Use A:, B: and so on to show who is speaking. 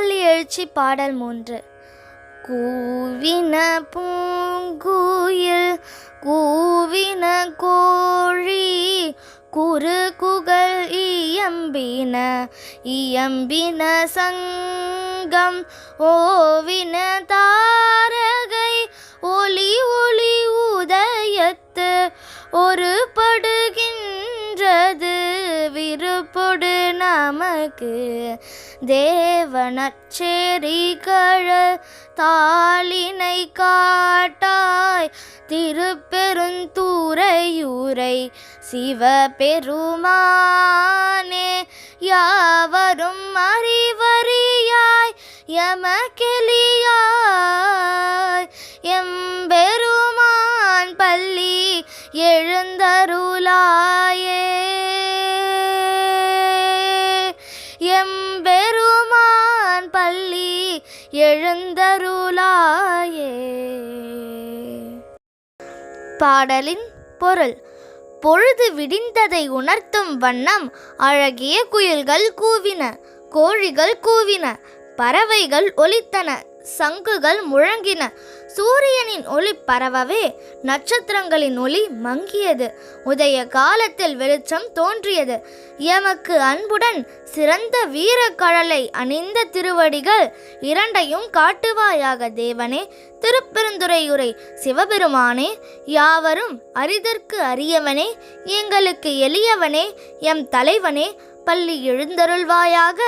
A: பயிற்சி பாடல் மூன்று. கூவின பூங்குயில் கூவின கோழி குறு குகல் இயம்பின இயம்பின சங்கம் ஓவின தாரகை ஒளி ஒளி உதயத்து ஒரு படுகின்றது விருப்பொடு நமக்கு. தேவனச்சேரிகழ தாளினை காட்டாய். திருப்பெருந்தூரையூரை சிவபெருமானே யாவரும் அறிவறியாய். எமக்கெளியாய் எம்பெருமான் பள்ளி எழுந்தருளாயே. எம்பெ எழுந்தருளாயே. பாடலின் பொருள். பொழுது விடிந்ததை உணர்த்தும் வண்ணம் அழகிய குயில்கள் கூவின கோழிகள் கூவின பறவைகள் ஒலித்தன. சங்குகள் முழங்கின. சூரியனின் ஒளி பரவவே நட்சத்திரங்களின் ஒளி மங்கியது. உதய காலத்தில் வெளிச்சம் தோன்றியது. எமக்கு அன்புடன் சிறந்த வீரக்கழலை அணிந்த திருவடிகள் இரண்டையும் காட்டுவாயாக தேவனே. திருப்பெருந்துறையுரை சிவபெருமானே யாவரும் அரிதற்கு அரியவனே எங்களுக்கு எளியவனே எம் தலைவனே பள்ளி எழுந்தருள்வாயாக.